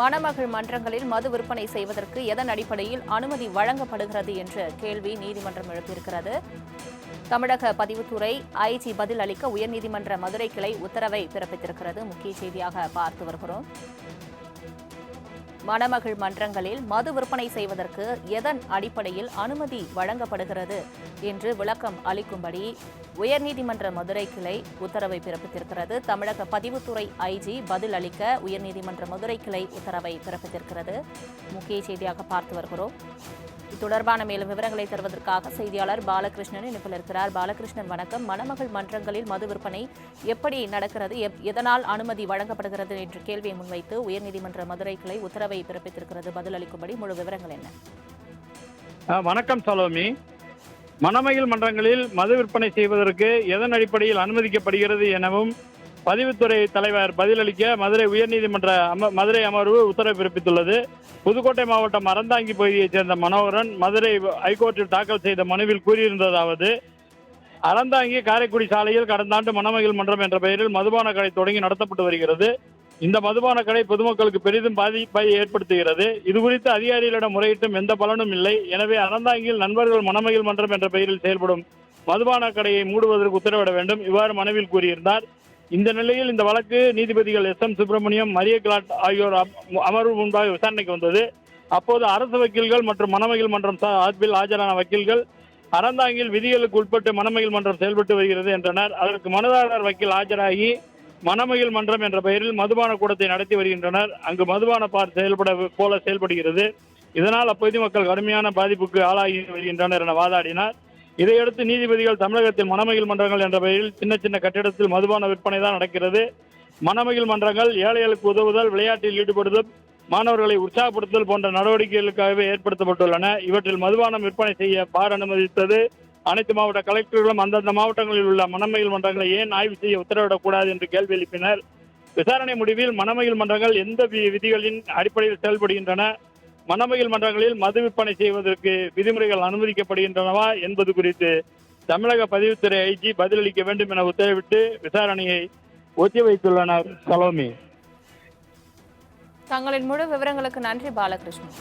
மணமகள் மன்றங்களில் மது விற்பனை செய்வதற்கு எதன் அடிப்படையில் அனுமதி வழங்கப்படுகிறது என்ற கேள்வி நீதிமன்றம் எழுப்பியிருக்கிறது. தமிழக பதிவுத்துறை ஐஜி பதில் அளிக்க உயர்நீதிமன்ற மதுரை கிளை உத்தரவை பிறப்பித்திருக்கிறது. முக்கிய செய்தியாக பார்த்து வருகிறோம். மணமகள் மன்றங்களில் மது விற்பனை செய்வதற்கு எதன் அடிப்படையில் அனுமதி வழங்கப்படுகிறது என்று விளக்கம் அளிக்கும்படி உயர்நீதிமன்ற மதுரை கிளை உத்தரவை பிறப்பித்திருக்கிறது. தமிழக பதிவுத்துறை ஐஜி பதில் அளிக்க உயர்நீதிமன்ற மதுரை கிளை உத்தரவை பிறப்பித்திருக்கிறது. முக்கிய செய்தியாக பார்த்து வருகிறோம். இது தொடர்பான மேலும் விவரங்களை தருவதற்காக செய்தியாளர் பாலகிருஷ்ணன் இணைப்பில் இருக்கிறார். பாலகிருஷ்ணன் வணக்கம். மணமகள் மன்றங்களில் மது விற்பனை எப்படி நடக்கிறது? எப்- எதனால் அனுமதி வழங்கப்படுகிறது என்ற கேள்வியை முன்வைத்து உயர்நீதிமன்ற மதுரை கிளை உத்தரவை பிறப்பித்திருக்கிறது. பதிலளிக்கும்படி முழு விவரங்கள் என்ன? வணக்கம் சலோமி. மணமயில் மன்றங்களில் மது விற்பனை செய்வதற்கு எதன் அடிப்படையில் அனுமதிக்கப்படுகிறது எனவும் பதிவுத்துறை தலைவர் பதிலளிக்க மதுரை உயர்நீதிமன்ற அம மதுரை அமர்வு உத்தரவு பிறப்பித்துள்ளது. புதுக்கோட்டை மாவட்டம் அறந்தாங்கி பகுதியைச் சேர்ந்த மனோகரன் மதுரை ஹைகோர்ட்டில் தாக்கல் செய்த மனுவில் கூறியிருந்ததாவது அறந்தாங்கி காரைக்குடி சாலையில் கடந்த ஆண்டு மணமகிழ் மன்றம் என்ற பெயரில் மதுபான கடை தொடங்கி நடத்தப்பட்டு வருகிறது. இந்த மதுபான கடை பொதுமக்களுக்கு பெரிதும் பாதிப்பை ஏற்படுத்துகிறது. இது குறித்து அதிகாரிகளிடம் முறையிட்டும் எந்த பலனும் இல்லை. எனவே அறந்தாங்கியில் நண்பர்கள் மணமகிழ் மன்றம் என்ற பெயரில் செயல்படும் மதுபான கடையை மூடுவதற்கு உத்தரவிட வேண்டும். இவ்வாறு மனுவில் கூறியிருந்தார். இந்த நிலையில் இந்த வழக்கு நீதிபதிகள் எஸ் எம் சுப்பிரமணியம் மரிய கிளாட் ஆகியோர் அம்- அமர்வு முன்பாக விசாரணைக்கு வந்தது. அப்போது அரசு வக்கீல்கள் மற்றும் மனமகிழ் மன்றம் சார்பில் ஆஜரான வக்கீல்கள் அறந்தாங்கில் விதிகளுக்கு உட்பட்டு மனமகிழ் மன்றம் செயல்பட்டு வருகிறது என்றனர். அதற்கு மனுதாரர் வக்கீல் ஆஜராகி மனமகிழ் மன்றம் என்ற பெயரில் மதுபான கூடத்தை நடத்தி வருகின்றனர். அங்கு மதுபான பார் செயல்பட போல செயல்படுகிறது. இதனால் அப்பகுதி மக்கள் கடுமையான பாதிப்புக்கு ஆளாகி வருகின்றனர் என வாதாடினார். இதையடுத்து நீதிபதிகள் தமிழகத்தில் மனமகிழ் மன்றங்கள் என்ற பெயரில் சின்ன சின்ன கட்டிடத்தில் மதுபான விற்பனை தான் நடக்கிறது. மனமகிழ் மன்றங்கள் ஏழைகளுக்கு உதவுதல் விளையாட்டில் ஈடுபடுதல் மாணவர்களை உற்சாகப்படுத்துதல் போன்ற நடவடிக்கைகளுக்காகவே ஏற்படுத்தப்பட்டுள்ளன. இவற்றில் மதுபானம் விற்பனை செய்ய பார் அனுமதித்தது. அனைத்து மாவட்ட கலெக்டர்களும் அந்தந்த மாவட்டங்களில் உள்ள மணமகிழ் மன்றங்களை ஏன் ஆய்வு செய்ய உத்தரவிடக்கூடாது என்று கேள்வி எழுப்பினர். விசாரணை முடிவில் மணமகிழ் மன்றங்கள் எந்த வி- விதிகளின் அடிப்படையில் செயல்படுகின்றன? மணமகிழ் மன்றங்களில் மது விற்பனை செய்வதற்கு விதிமுறைகள் அனுமதிக்கப்படுகின்றனவா என்பது குறித்து தமிழக பதிவுத்துறை ஐஜி பதிலளிக்க வேண்டும் என உத்தரவிட்டு விசாரணையை ஒத்திவைத்துள்ளனர் சலோமி. தங்களின் முழு விவரங்களுக்கு நன்றி பாலகிருஷ்ணன்